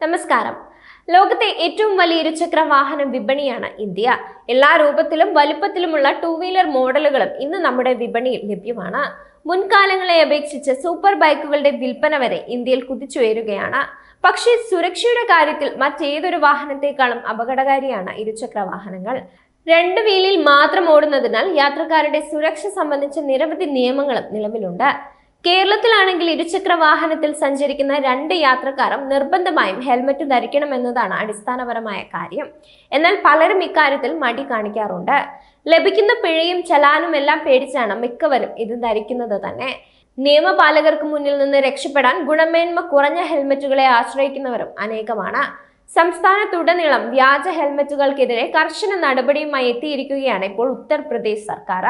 നമസ്കാരം. ലോകത്തെ ഏറ്റവും വലിയ ഇരുചക്ര വാഹന വിപണിയാണ് ഇന്ത്യ. എല്ലാ രൂപത്തിലും വലുപ്പത്തിലുമുള്ള ടൂ വീലർ മോഡലുകളും ഇന്ന് നമ്മുടെ വിപണിയിൽ ലഭ്യമാണ്. മുൻകാലങ്ങളെ അപേക്ഷിച്ച് സൂപ്പർ ബൈക്കുകളുടെ വിൽപ്പന വരെ ഇന്ത്യയിൽ കുതിച്ചുയരുകയാണ്. പക്ഷേ സുരക്ഷയുടെ കാര്യത്തിൽ മറ്റേതൊരു വാഹനത്തെക്കാളും അപകടകാരിയാണ് ഇരുചക്ര വാഹനങ്ങൾ. രണ്ട് വീലിൽ മാത്രം ഓടുന്നതിനാൽ യാത്രക്കാരുടെ സുരക്ഷ സംബന്ധിച്ച നിരവധി നിയമങ്ങളും നിലവിലുണ്ട്. കേരളത്തിലാണെങ്കിൽ ഇരുചക്ര വാഹനത്തിൽ സഞ്ചരിക്കുന്ന രണ്ട് യാത്രക്കാരും നിർബന്ധമായും ഹെൽമറ്റ് ധരിക്കണമെന്നതാണ് അടിസ്ഥാനപരമായ കാര്യം. എന്നാൽ പലരും ഇക്കാര്യത്തിൽ മടി കാണിക്കാറുണ്ട്. ലഭിക്കുന്ന പിഴയും ചലാനും എല്ലാം പേടിച്ചാണ് മിക്കവരും ഇത് ധരിക്കുന്നത് തന്നെ. നിയമപാലകർക്ക് മുന്നിൽ നിന്ന് രക്ഷപ്പെടാൻ ഗുണമേന്മ കുറഞ്ഞ ഹെൽമറ്റുകളെ ആശ്രയിക്കുന്നവരും അനേകമാണ്. സംസ്ഥാനത്തുടനീളം വ്യാജ ഹെൽമറ്റുകൾക്കെതിരെ കർശന നടപടിയുമായി എത്തിയിരിക്കുകയാണ് ഇപ്പോൾ ഉത്തർപ്രദേശ് സർക്കാർ.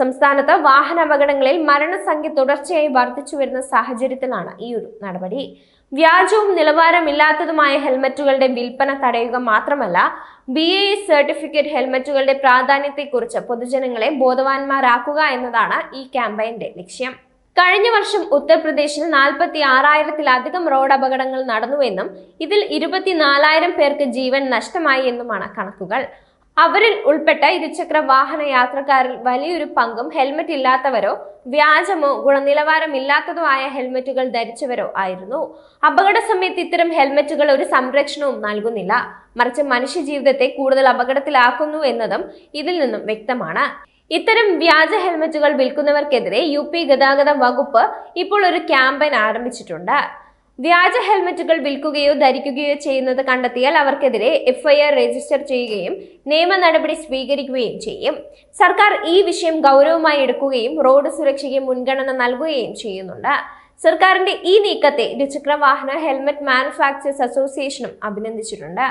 സംസ്ഥാനത്ത് വാഹന അപകടങ്ങളിൽ മരണസംഖ്യ തുടർച്ചയായി വർദ്ധിച്ചു വരുന്ന സാഹചര്യത്തിലാണ് ഈ ഒരു നടപടി. വ്യാജവും നിലവാരമില്ലാത്തതുമായ ഹെൽമറ്റുകളുടെ വിൽപ്പന തടയുക മാത്രമല്ല ബി എ സർട്ടിഫിക്കറ്റ് ഹെൽമറ്റുകളുടെ പ്രാധാന്യത്തെക്കുറിച്ച് പൊതുജനങ്ങളെ ബോധവാന്മാരാക്കുക എന്നതാണ് ഈ ക്യാമ്പയിന്റെ ലക്ഷ്യം. കഴിഞ്ഞ വർഷം ഉത്തർപ്രദേശിൽ നാൽപ്പത്തി ആറായിരത്തിലധികം റോഡ് അപകടങ്ങൾ നടന്നുവെന്നും ഇതിൽ ഇരുപത്തിനാലായിരം പേർക്ക് ജീവൻ നഷ്ടമായി എന്നുമാണ് കണക്കുകൾ. അവരിൽ ഉൾപ്പെട്ട ഇരുചക്ര വാഹന യാത്രക്കാരിൽ വലിയൊരു പങ്കും ഹെൽമറ്റ് ഇല്ലാത്തവരോ വ്യാജമോ ഗുണനിലവാരമില്ലാത്തതോ ആയ ഹെൽമറ്റുകൾ ധരിച്ചവരോ ആയിരുന്നു. അപകട സമയത്ത് ഇത്തരം ഹെൽമറ്റുകൾ ഒരു സംരക്ഷണവും നൽകുന്നില്ല. മറിച്ച് മനുഷ്യജീവിതത്തെ കൂടുതൽ അപകടത്തിലാക്കുന്നു എന്നതും ഇതിൽ നിന്നും വ്യക്തമാണ്. ഇത്തരം വ്യാജ ഹെൽമറ്റുകൾ വിൽക്കുന്നവർക്കെതിരെ യു പി ഗതാഗത വകുപ്പ് ഇപ്പോൾ ഒരു ക്യാമ്പയിൻ ആരംഭിച്ചിട്ടുണ്ട്. വ്യാജ ഹെൽമറ്റുകൾ വിൽക്കുകയോ ധരിക്കുകയോ ചെയ്യുന്നത് കണ്ടെത്തിയാൽ അവർക്കെതിരെ എഫ്ഐആർ രജിസ്റ്റർ ചെയ്യുകയും നിയമ നടപടി സ്വീകരിക്കുകയും ചെയ്യും. സർക്കാർ ഈ വിഷയം ഗൗരവമായി എടുക്കുകയും റോഡ് സുരക്ഷയ്ക്ക് മുൻഗണന നൽകുകയും ചെയ്യുന്നുണ്ട്. സർക്കാരിന്റെ ഈ നീക്കത്തെ ഇരുചക്ര വാഹന ഹെൽമറ്റ് മാനുഫാക്ചേഴ്സ് അസോസിയേഷനും അഭിനന്ദിച്ചിട്ടുണ്ട്.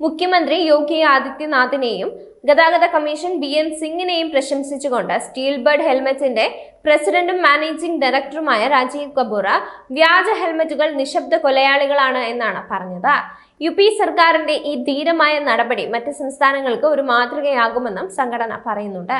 മുഖ്യമന്ത്രി യോഗി ആദിത്യനാഥിനെയും ഗതാഗത കമ്മീഷൻ ബി എൻ സിംഗിനെയും പ്രശംസിച്ചുകൊണ്ട് സ്റ്റീൽ ബേർഡ് ഹെൽമെറ്റിന്റെ പ്രസിഡന്റും മാനേജിംഗ് ഡയറക്ടറുമായ രാജീവ് കപൂർ വ്യാജ ഹെൽമെറ്റുകൾ നിശബ്ദ കൊലയാളികളാണ് എന്നാണ് പറഞ്ഞത്. യു പി സർക്കാരിന്റെ ഈ ധീരമായ നടപടി മറ്റ് സംസ്ഥാനങ്ങൾക്ക് ഒരു മാതൃകയാകുമെന്നും സംഘടന പറയുന്നുണ്ട്.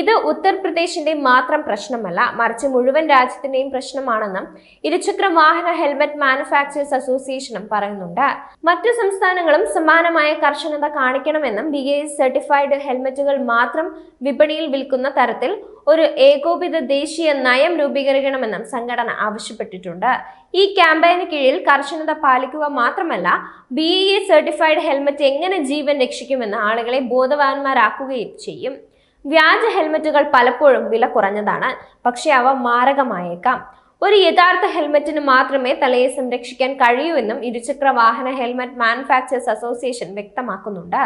ഇത് ഉത്തർപ്രദേശിന്റെ മാത്രം പ്രശ്നമല്ല മറിച്ച് മുഴുവൻ രാജ്യത്തിന്റെയും പ്രശ്നമാണെന്നും ഇരുചക്ര വാഹന ഹെൽമറ്റ് മാനുഫാക്ചേഴ്സ് അസോസിയേഷനും പറയുന്നുണ്ട്. മറ്റു സംസ്ഥാനങ്ങളും സമാനമായ കർശനത കാണിക്കണമെന്നും ബി എ സർട്ടിഫൈഡ് ഹെൽമറ്റുകൾ മാത്രം വിപണിയിൽ വിൽക്കുന്ന തരത്തിൽ ഒരു ഏകോപിത ദേശീയ നയം രൂപീകരിക്കണമെന്നും സംഘടന ആവശ്യപ്പെട്ടിട്ടുണ്ട്. ഈ ക്യാമ്പയിന് കീഴിൽ കർശനത പാലിക്കുക മാത്രമല്ല ബി സർട്ടിഫൈഡ് ഹെൽമെറ്റ് എങ്ങനെ ജീവൻ രക്ഷിക്കുമെന്ന് ആളുകളെ ബോധവാന്മാരാക്കുകയും ചെയ്യും. വ്യാജ ഹെൽമറ്റുകൾ പലപ്പോഴും വില കുറഞ്ഞതാണ്. പക്ഷെ അവ മാരകമായേക്കാം. ഒരു യഥാർത്ഥ ഹെൽമറ്റിന് മാത്രമേ തലയെ സംരക്ഷിക്കാൻ കഴിയൂ എന്നും ഇരുചക്ര വാഹന ഹെൽമറ്റ് മാനുഫാക്ചേഴ്സ് അസോസിയേഷൻ വ്യക്തമാക്കുന്നുണ്ട്.